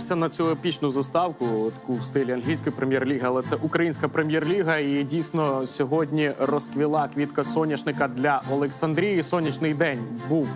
Дивишся на цю епічну заставку, таку в стилі англійської прем'єр-ліги, але це українська прем'єр-ліга. І дійсно сьогодні розквіла квітка соняшника для Олександрії. Сонячний день був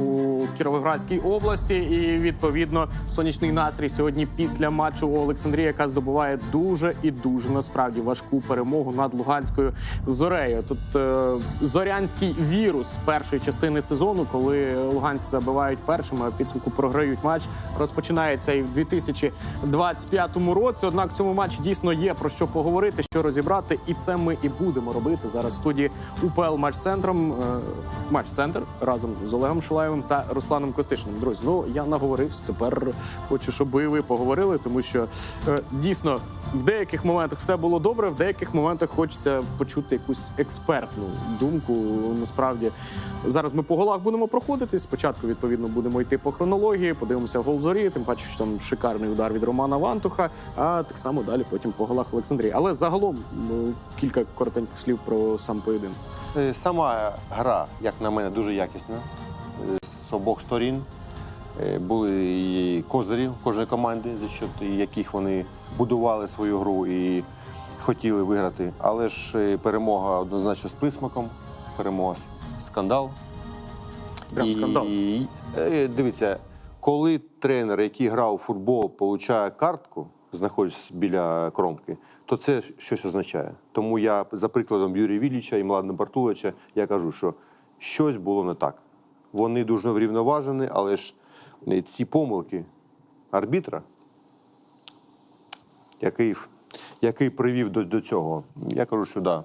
у Кіровоградській області, і відповідно сонячний настрій сьогодні після матчу у Олександрії, яка здобуває дуже і дуже насправді важку перемогу над Луганською зорею. Тут е, зорянський вірус першої частини сезону, коли луганці забивають першими, а підсумку програють матч. Розпочинається і в 2025 році. Однак в цьому матчі дійсно є про що поговорити, що розібрати, і це ми і будемо робити зараз. в студії УПЛ матч центром матч центр разом з Олегом Шилаєвим та Русланом Костишиним. Друзі, ну я наговорився. Тепер хочу, щоб і ви поговорили, тому що е, дійсно в деяких моментах все було добре, в деяких моментах хочеться почути якусь експертну думку. Насправді зараз ми по голах будемо проходити. Спочатку відповідно будемо йти по хронології, подивимося гол зорі, тим паче, що там шикарний удар від Романа Вантуха. А так само далі потім по голах Олександрії. Але загалом ну, кілька коротеньких слів про сам поєдинок. Е, Сама гра, як на мене, дуже якісна з обох сторін. Е, Були і козирі кожної команди, за счет яких вони будували свою гру і хотіли виграти. Але ж е, перемога однозначно з присмаком, перемога скандал. Прям скандал. І, е, дивіться, коли тренер, який грав у футбол, получає картку, знаходячись біля кромки, то це щось означає. Тому я, за прикладом Юрія Вілліча і Младена Бартуловича, я кажу, що щось було не так. Вони дуже врівноважені, але ж ці помилки арбітра, який, який привів до, до цього, я кажу, що да,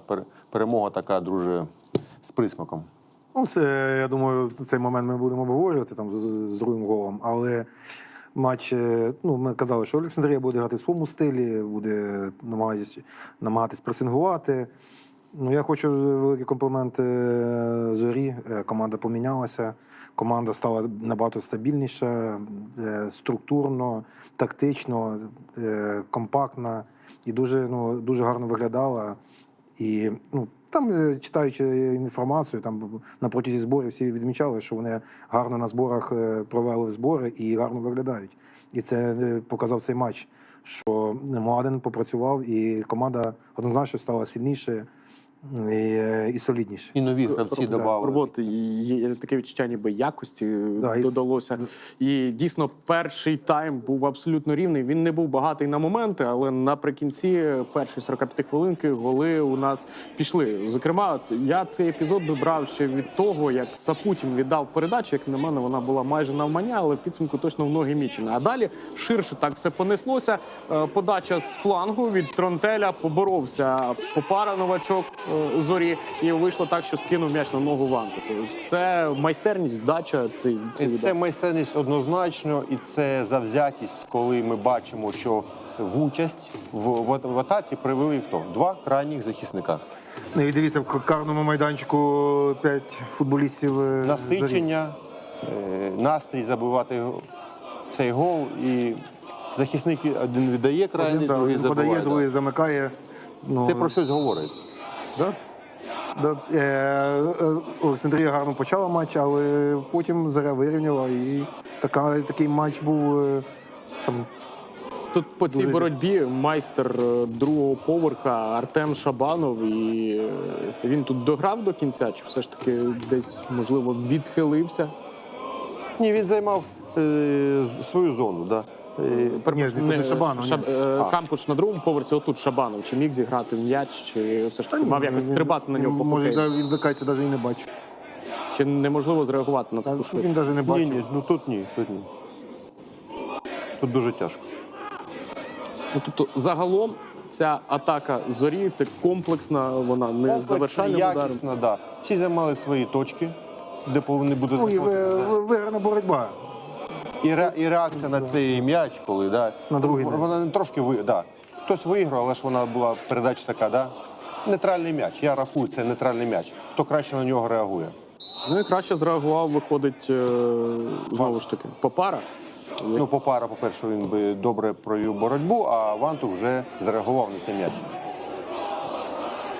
перемога така дуже з присмаком. Ну, це, я думаю, цей момент ми будемо обговорювати там з, з другим голом. Але матч, е, ну, ми казали, що Олександрія буде грати в своєму стилі, буде намагатись, намагатись пресингувати. Ну, я хочу великий комплімент е, зорі. Е, Команда помінялася. Команда стала набагато стабільніша, е, структурно, тактично, компактна і дуже, ну, дуже гарно виглядала. І ну, там, читаючи інформацію, там на протязі зборів всі відмічали, що вони гарно на зборах провели збори і гарно виглядають. І це показав цей матч, що Младен попрацював, і команда однозначно стала сильніше і, е, і солідніше. І нові гравці Да, додали. роботи є таке відчуття, ніби якості Да, додалося. І дійсно, перший тайм був абсолютно рівний. Він не був багатий на моменти, але наприкінці першої 45 хвилинки голи у нас пішли. Зокрема, я цей епізод би брав ще від того, як Сапутін віддав передачу. Як на мене, вона була майже навмання, але в підсумку точно в ноги Мічена. А далі ширше так все понеслося. Е, Подача з флангу від Тронтеля поборовся Попара новачок е, зорі, і вийшло так, що скинув м'яч на ногу Вантуху. Це майстерність, вдача. Цей, цей Це майстерність однозначно, і це завзятість, коли ми бачимо, що в участь в, в, в атаці привели хто? Два крайніх захисника. Ну і дивіться, в карному майданчику п'ять футболістів. е, «Зорі». Насичення, е, настрій забивати цей гол. І захисник один віддає Один, да, другий один забиває. подає, да. другий замикає. Ну, Це про щось говорить. Да? Да, е, е, Олександрія гарно почала матч, але потім заря вирівняла. І така, такий матч був е, там. Тут по цій боротьбі майстер е, другого поверха Артем Шабанов. І е, він тут дограв до кінця, чи все ж таки десь можливо відхилився. Ні, він займав е, свою зону. Да. Е, Ні, не Шабанов, ні. Шаб- е, А. Кампуш на другому поверсі, отут Шабанов. Чи міг зіграти в м'яч, чи все ж таки мав якось стрибати на нього по Може, хокею? він докається, навіть і не бачив. Чи неможливо зреагувати на Та, таку швидкість? Він навіть не Ні, бачив. ні, ну тут ні, тут ні. Тут дуже тяжко. Ну, тобто, загалом ця атака зорі це комплексна, вона не завершальним ударом. якісна, да. Всі займали свої точки, де повинні бути Ну і ви- ви- виграна боротьба. І, ре, і реакція на цей м'яч, коли да, На другий вона, м'яч. вона не трошки ви, да. Хтось виграв, але ж вона була передача така, да? Нейтральний м'яч. Я рахую, це нейтральний м'яч. Хто краще на нього реагує? Ну і краще зреагував, виходить е, знову ж таки Попара. Ну, Попара, по-перше, він би добре провів боротьбу, а Ванту вже зреагував на цей м'яч.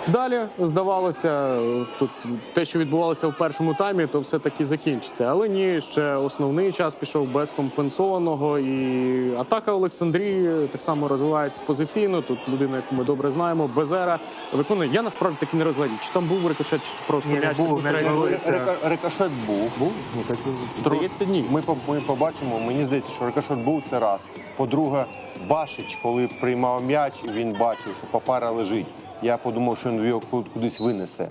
Далі здавалося, тут те, що відбувалося в першому таймі, то все таки закінчиться. Але ні, ще основний час пішов без компенсованого. І атака Олександрії так само розвивається позиційно. Тут людина, яку ми добре знаємо, Безера виконує. Я насправді таки не розглядів. Чи там був рикошет, чи просто Ні, м'яч ловився. Река- Рикошет був. Був? Здається, ні. Ми, ми побачимо, мені здається, що рикошет був це раз. По-друге, Башич, коли приймав м'яч, він бачив, що папара лежить. Я подумав, що він його ку- кудись винесе.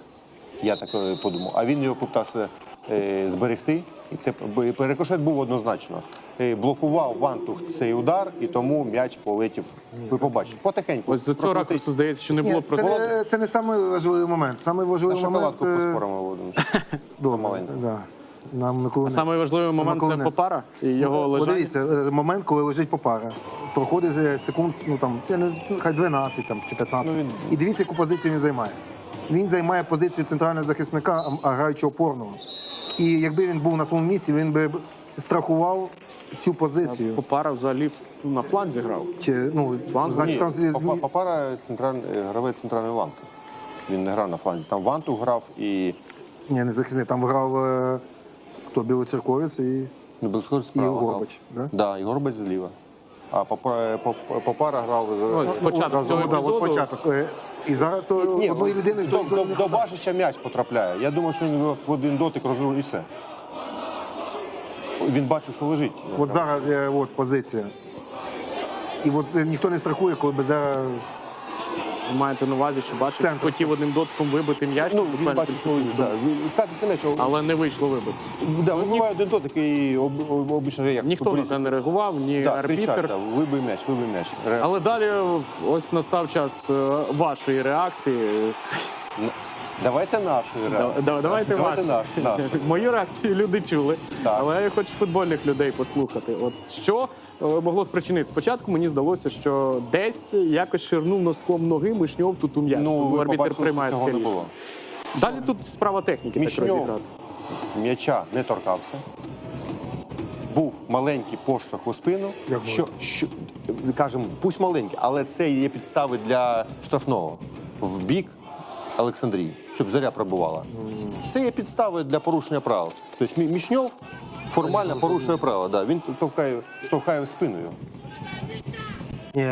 Я так е, подумав. А він його попитався е, зберегти. І це рикошет був однозначно. Е, блокував Вантух цей удар, і тому м'яч полетів. Ви побачите. Потихеньку. Ось за цього ракурсу здається, що не було це, це не самий важливий момент. Самий На важливий момент. шоколадку поспоримо, Володимир. Добре, маленьку. да. Нам Миколинець. Самий важливий момент це Миколинець. Попара і його Ну, лежання. Подивіться, е, момент, коли лежить попара. Проходить е, секунд, ну там, я не хай 12 там, чи 15. Ну, він- І дивіться, яку позицію він займає. Він займає позицію центрального захисника, а- а граючи опорного. І якби він був на своєму місці, він би б страхував цю позицію. Попара взагалі ф- на фланзі грав. Чи, ну, Фланг? значить, там зі- Папа- Папара централь... е, гравець центральної ланки. Він не грав на фланзі. Там Ванту грав і Ні, не захисник. Там грав е, хто білоцерковець і справа. І. Горбач, да? Да, і Горбач зліва. А Папа- Пап- грав Ось, початок цього Ну, от початок. Е, І зараз то Ні, одної людини до, до, до Башича м'яч потрапляє. Я думаю, що він в один дотик розрулив і все. Він бачив, що лежить. От зараз е, от позиція. І от е, ніхто не страхує, коли Безера Ви маєте на увазі, що бачив, Центр. хотів одним дотком вибити м'яч, ну, він буквально лежить. секунду. Да. Він- Катиться м'яч. але не вийшло вибити. Да, вибиває один дотик і об, об, обично як Ніхто на футболіст. це не реагував, ні Да, кричать, арбітер. да, вибий м'яч, вибий м'яч. Ре- Але далі ось настав час е, вашої реакції. Н- Давайте Да- реакцію. да- Давайте Давайте вашу. наш, нашу. Мою реакцію люди чули, Так. але я хочу футбольних людей послухати. От що е, могло спричинити? Спочатку мені здалося, що десь якось ширнув носком ноги Мишньов тут у м'яч. Ну, Тому арбітер побачили, приймає цього таке рішення. було. Далі тут справа техніки так розіграти. м'яча не торкався. Був маленький поштовх у спину. Як Що, що, кажемо, пусть маленький, але це є підстави для штрафного в бік Олександрії, щоб заря пробувала. Це є підстави для порушення правил. Тобто Мішньов формально порушує правила. Да. Він товкає, штовхає спиною. Ні,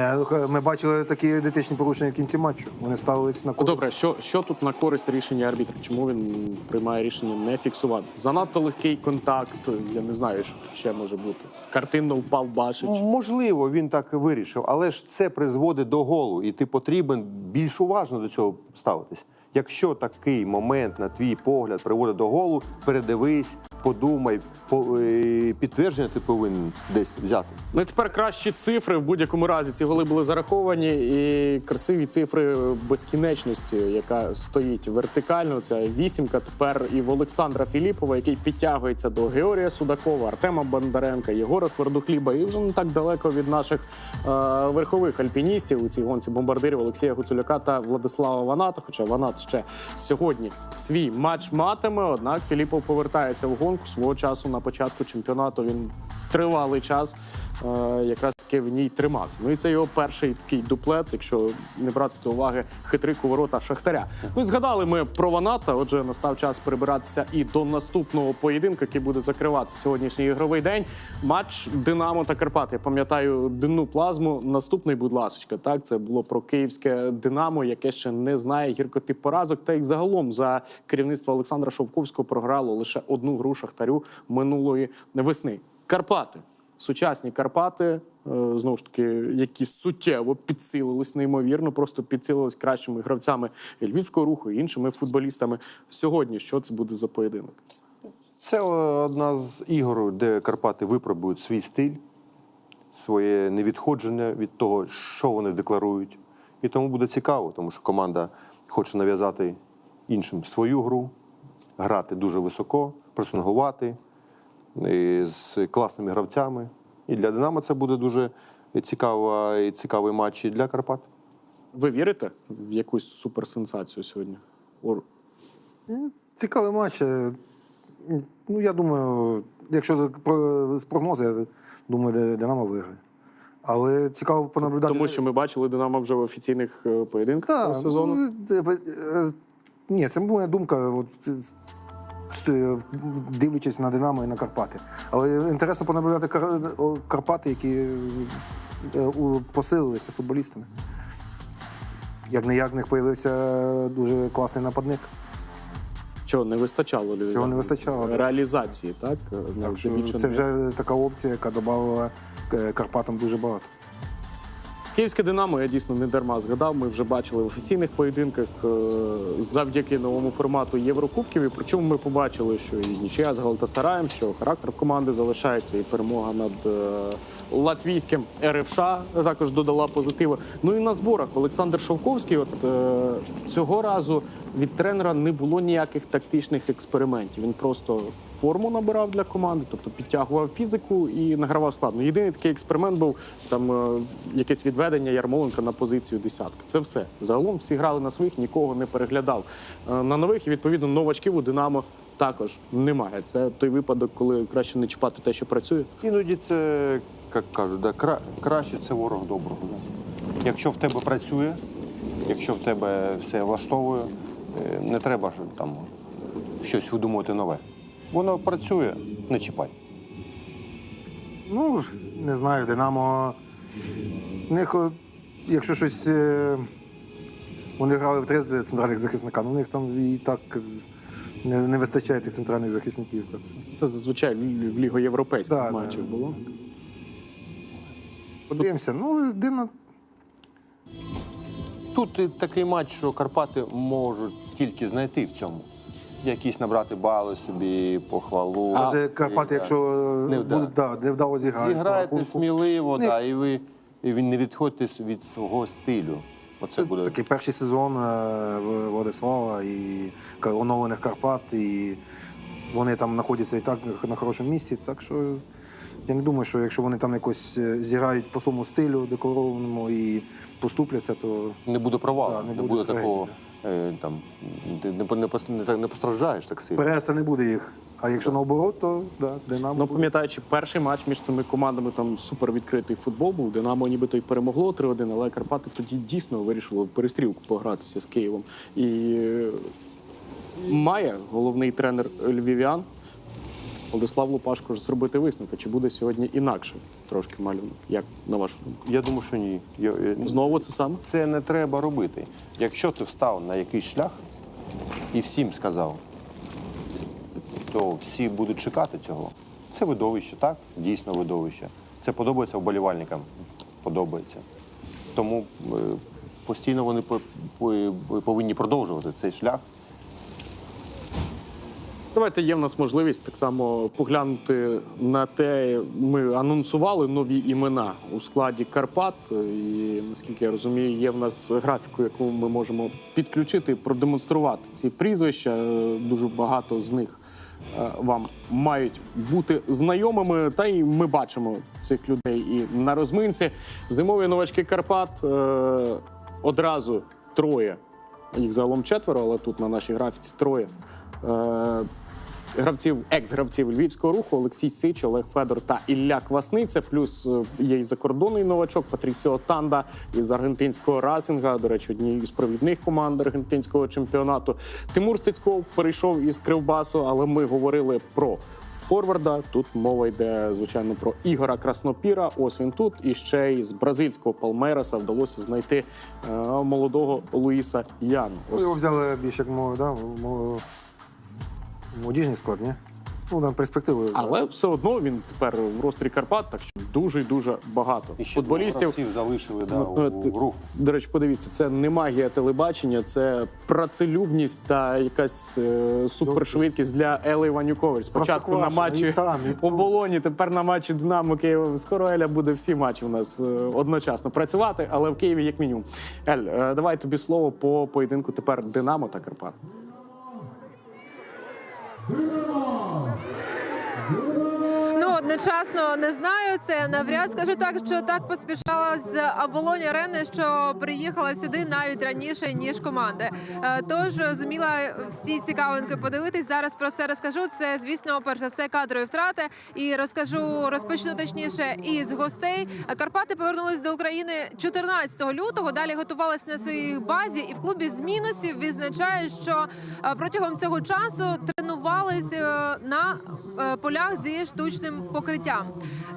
ми бачили такі ідентичні порушення в кінці матчу. Вони ставились на користь. Добре, що, що тут на користь рішення арбітра? Чому він приймає рішення не фіксувати? Занадто легкий контакт. Я не знаю, що тут ще може бути. Картинно впав Башич. Можливо, він так вирішив, але ж це призводить до голу, і ти потрібен більш уважно до цього ставитись. Якщо такий момент, на твій погляд, приводить до голу, передивись, подумай, по, е, підтвердження ти повинен десь взяти. Ну тепер кращі цифри в будь-якому разі. Ці голи були зараховані, і красиві цифри безкінечності, яка стоїть вертикально. Це вісімка. Тепер і в Олександра Філіпова, який підтягується до Георгія Судакова, Артема Бондаренка, Єгора Твердохліба, і вже не так далеко від наших е, верхових альпіністів у цій гонці бомбардирів Олексія Гуцуляка та Владислава Ваната. Хоча Ванат ще сьогодні свій матч матиме. Однак Філіпов повертається в гонку свого часу на початку чемпіонату. Він тривалий час якраз таки в ній тримався. Ну і це його перший такий дуплет, якщо не брати до уваги хитрик у ворота Шахтаря. Ну і згадали ми про Ваната. Отже, настав час прибиратися і до наступного поєдинку, який буде закривати сьогоднішній ігровий день. Матч Динамо та Карпат. Я пам'ятаю динну плазму. Наступний, будь ласка, так це було про київське Динамо, яке ще не знає гіркоти поразок. Та й загалом за керівництва Олександра Шовковського програло лише одну гру Шахтарю минулої весни. Карпати. Сучасні Карпати, е, знову ж таки, які суттєво підсилились неймовірно, просто підсилились кращими гравцями львівського руху і іншими футболістами. Сьогодні що це буде за поєдинок? Це е, одна з ігор, де Карпати випробують свій стиль, своє невідходження від того, що вони декларують. І тому буде цікаво, тому що команда хоче нав'язати іншим свою гру, грати дуже високо, пресингувати і з класними гравцями. І для Динамо це буде дуже цікава, і цікавий матч і для Карпат. Ви вірите в якусь суперсенсацію сьогодні? Ор- Цікавий матч. Е, Ну, я думаю, якщо з прогнози, я думаю, Динамо виграє. Але цікаво понаблюдати. Тому що ми бачили Динамо вже в офіційних е, поєдинках цього сезону. ну, е, е, Ні, це моя думка, от, е, дивлячись на Динамо і на Карпати. Але інтересно понаблюдати Карпати, які е, у- посилилися футболістами. Як не як в них появився дуже класний нападник. Чого не вистачало Львів'ян? Чого не вистачало, реалізації, так? Ну, Так що це вже така опція, яка додавала е, Карпатам дуже багато. Київське Динамо я дійсно не дарма згадав. Ми вже бачили в офіційних поєдинках е, завдяки новому формату Єврокубків. І причому ми побачили, що і нічия з Галатасараєм, що характер команди залишається, і перемога над е, латвійським РФШ також додала позитиву. Ну і на зборах Олександр Шовковський. От е, цього разу від тренера не було ніяких тактичних експериментів. Він просто форму набирав для команди, тобто підтягував фізику і награвав складно. Єдиний такий експеримент був там якесь відведення Ярмоленка на позицію десятки. Це все. Загалом всі грали на своїх, нікого не переглядав. Е, на нових і відповідно новачків у Динамо також немає. Це той випадок, коли краще не чіпати те, що працює. Іноді це, як кажуть, да, кра- краще це ворог доброго. Да. Якщо в тебе працює, якщо в тебе все влаштовує, е, не треба ж там щось видумувати нове. Воно працює, не чіпай. Ну, не знаю, Динамо. Них, якщо щось. е, Вони грали в три центральних захисника, ну у них там і так не, не вистачає тих центральних захисників. Так. Це зазвичай в лігоєвропейських Да, да. матчах було. Подивимося. Ну, Дина. Тут такий матч, що Карпати можуть тільки знайти в цьому. Якісь набрати бали собі, похвалу. Може, стиль, Карпати, якщо Не не, вда- да, невдало зіграють. по Зіграєте сміливо, да, і ви і ви не відходьте від свого стилю. Оце буде такий перший сезон е, в Владислава і оновлених Карпат, і вони там знаходяться і так на хорошому місці. Так що я не думаю, що якщо вони там якось е, зіграють по своєму стилю декларованому і поступляться, то не буде провалу, Да, не не, буде буде, трагедії, такого. Е, там, ти не, не, пос- не, так- не постраждаєш так сильно. переса не буде їх. А якщо наоборот, то да, Динамо. Ну, буде. пам'ятаючи, перший матч між цими командами там супер відкритий футбол був. Динамо нібито й перемогло 3-1, але Карпати тоді дійсно вирішили в перестрілку погратися з Києвом. І е, має головний тренер львів'ян Владислав Лупашко ж зробити висновки. Чи буде сьогодні інакше трошки малюнок? Як на вашу думку? Я думаю, що ні. Я, Знову це саме? Це не треба робити. Якщо ти встав на якийсь шлях і всім сказав, то всі будуть чекати цього. Це видовище, так? Дійсно видовище. Це подобається вболівальникам. Подобається. Тому е, постійно вони по- по- повинні продовжувати цей шлях. Давайте є в нас можливість так само поглянути на те. Ми анонсували нові імена у складі Карпат. І наскільки я розумію, є в нас графіку, яку ми можемо підключити, продемонструвати ці прізвища. Е, Дуже багато з них е, вам мають бути знайомими. Та й ми бачимо цих людей і на розминці. Зимові новачки Карпат е, одразу троє. Їх загалом четверо, але тут на нашій графіці троє. Гравців, екс-гравців львівського руху Олексій Сич, Олег Федор та Ілля Квасниця. Плюс е, є і закордонний новачок Патрісіо Танда із аргентинського Расінга, до речі, однієї з провідних команд аргентинського чемпіонату. Тимур Стецьков перейшов із Кривбасу, але ми говорили про. Форварда тут мова йде звичайно про Ігора Краснопіра. Ось він тут. І ще й з бразильського Палмейраса вдалося знайти е, молодого Луїса Яну. Ну, Ось Його взяли більш як мов, да, молодіжний склад, ні? Ну, там перспективи. Але все одно він тепер в рострі Карпат, так що дуже і дуже багато І ще футболістів. гравців залишили да, Ну, у, от, в рух. До речі, подивіться, це не магія телебачення, це працелюбність та якась е, супершвидкість для Ели Іванюкович. Спочатку на Простоквашино, матчі і там, і тут. оболоні, тепер на матчі Динамо Києва. Скоро Еля буде всі матчі у нас е, одночасно працювати, але в Києві як мінімум. Ель, е, давай тобі слово по поєдинку тепер Динамо та Карпат. Ну, одночасно не знаю. Це навряд скажу так, що так поспішала з оболоні арени, що приїхала сюди навіть раніше ніж команди. Е, Тож зуміла всі цікавинки подивитись. Зараз про все розкажу. Це звісно, перш за все, кадрові втрати. І розкажу розпочну точніше із гостей. Карпати повернулись до України 14 лютого. Далі готувалися на своїй базі, і в клубі з мінусів відзначають, що е, протягом цього часу тренувались е, на полях зі штучним покриттям.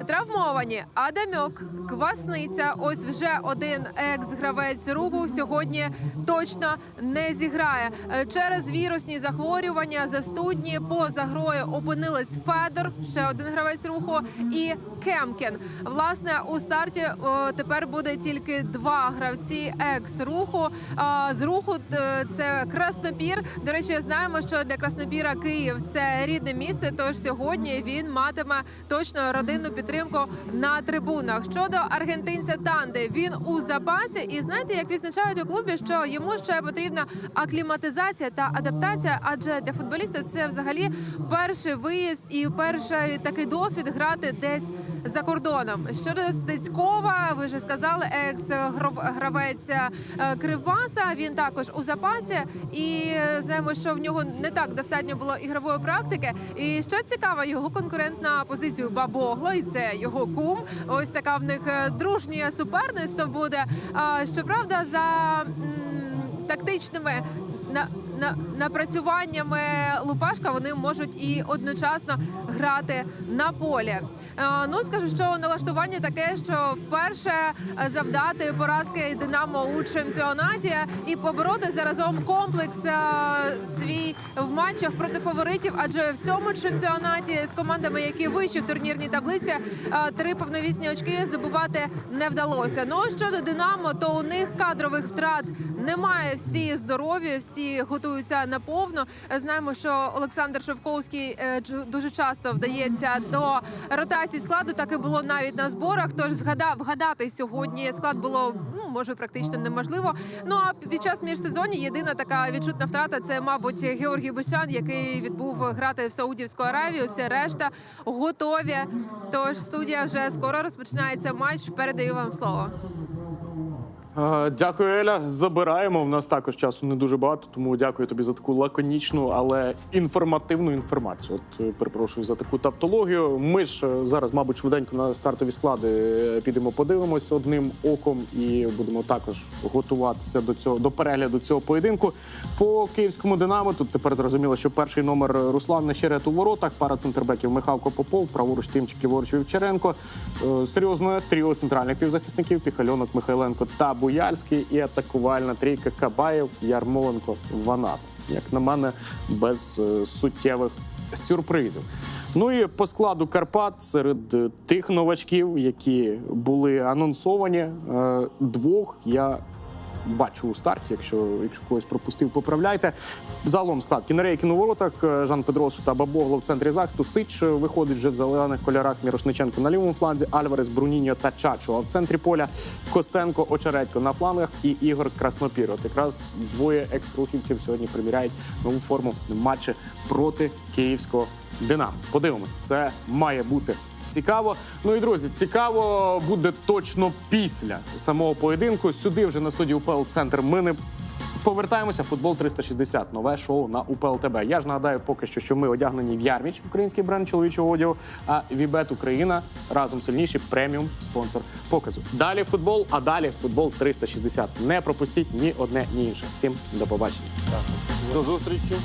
Травмовані Адамьок, Квасниця. Ось вже один екс-гравець руху сьогодні точно не зіграє Е, через вірусні захворювання. Застудні поза грою опинились Федор, ще один гравець руху, і Кемкін. Власне, у старті тепер буде тільки два гравці екс-руху. З руху е, це Краснопір. До речі, знаємо, що для Краснопіра Київ це рідне місце. Тож сьогодні він матиме точно родинну підтримку на трибунах. Щодо аргентинця Танди, він у запасі. І знаєте, як відзначають у клубі, що йому ще потрібна акліматизація та адаптація, адже для футболіста це взагалі перший виїзд і перший такий досвід грати десь за кордоном. Щодо Стецькова, ви вже сказали, екс-гравець е, Кривбаса. Він також у запасі, і е, знаємо, що в нього не так достатньо було ігрової практики. І що цікаво, його конкурент на позицію Бабогло, і це його кум. Ось така в них е, дружнє суперництво буде. Щоправда, за тактичними напрацюваннями Лупашка вони можуть і одночасно грати на полі. Е, ну скажу, що налаштування таке, що вперше завдати поразки Динамо у чемпіонаті і побороти заразом комплекс е, свій в матчах проти фаворитів. Адже в цьому чемпіонаті з командами, які вищі в турнірній таблиці, е, три повновісні очки здобувати не вдалося. Ну щодо Динамо, то у них кадрових втрат немає. Всі здорові, всі готуються наповну. Е, Знаємо, що Олександр Шевковський е, дуже часто вдається до ротації складу. Так і було навіть на зборах. Тож згадав вгадати сьогодні склад було ну може практично неможливо. Ну а під час міжсезоння єдина така відчутна втрата це, мабуть, Георгій Бучан, який відбув грати в Саудівську Аравію. Все решта готові. Тож студія вже скоро розпочинається матч. Передаю вам слово. Дякую, Еля. Забираємо. У нас також часу не дуже багато, тому дякую тобі за таку лаконічну, але інформативну інформацію. От е, перепрошую за таку тавтологію. Ми ж е, зараз, мабуть, швиденько на стартові склади е, підемо, подивимось одним оком і будемо також готуватися до цього до перегляду цього поєдинку. По київському динамо тут тепер зрозуміло, що перший номер Руслан Нещерет у воротах, пара центрбеків Михалко Попов, праворуч Тимчик Ліворуч Вівчаренко. Серйозне тріо центральних півзахисників Піхальонок, Михайленко та Буяльський і атакувальна трійка Кабаєв, Ярмоленко, Ванат. Як на мене, без е, суттєвих сюрпризів. Ну і по складу Карпат серед е, тих новачків, які були анонсовані, е, двох я бачу у старті. Якщо, якщо когось пропустив, поправляйте. Загалом склад Кінерейкін у воротах, е, Жан Педросу та Бабогло в центрі захисту. Сич е, виходить вже в зелених кольорах. Мірошниченко на лівому фланзі, Альварес, Бруніньо та Чачо. А в центрі поля Костенко, Очередько на флангах і Ігор Краснопір. От якраз двоє екс-рухівців сьогодні приміряють нову форму матчі проти київського Динамо. Подивимось, це має бути цікаво. Ну і друзі, цікаво буде точно після самого поєдинку. Сюди вже на студії УПЛ Центр. Ми не повертаємося. Футбол 360. Нове шоу на УПЛ ТБ. Я ж нагадаю, поки що, що ми одягнені в Ярміч, український бренд чоловічого одягу. А Вібет Україна разом сильніший преміум спонсор показу. Далі футбол, а далі футбол 360. Не пропустіть ні одне, ні інше. Всім до побачення. До зустрічі.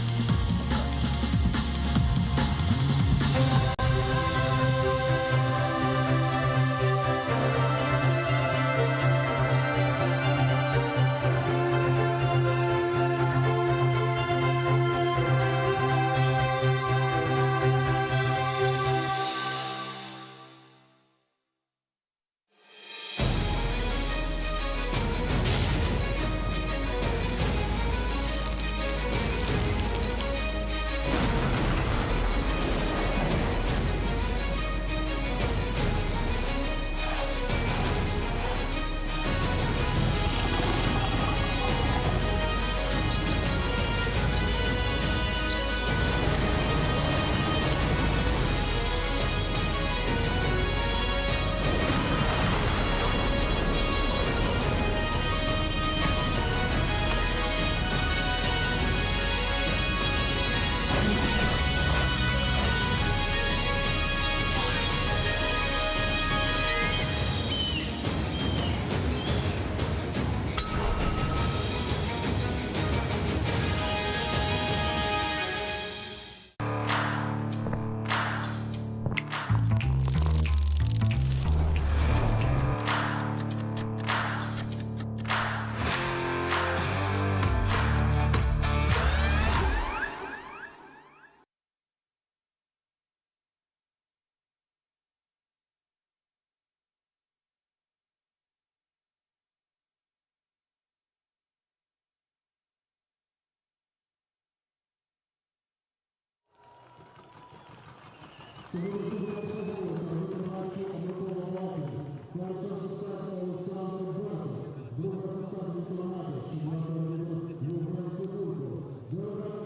Олександр Бонко, друга фасад Віктора Матович,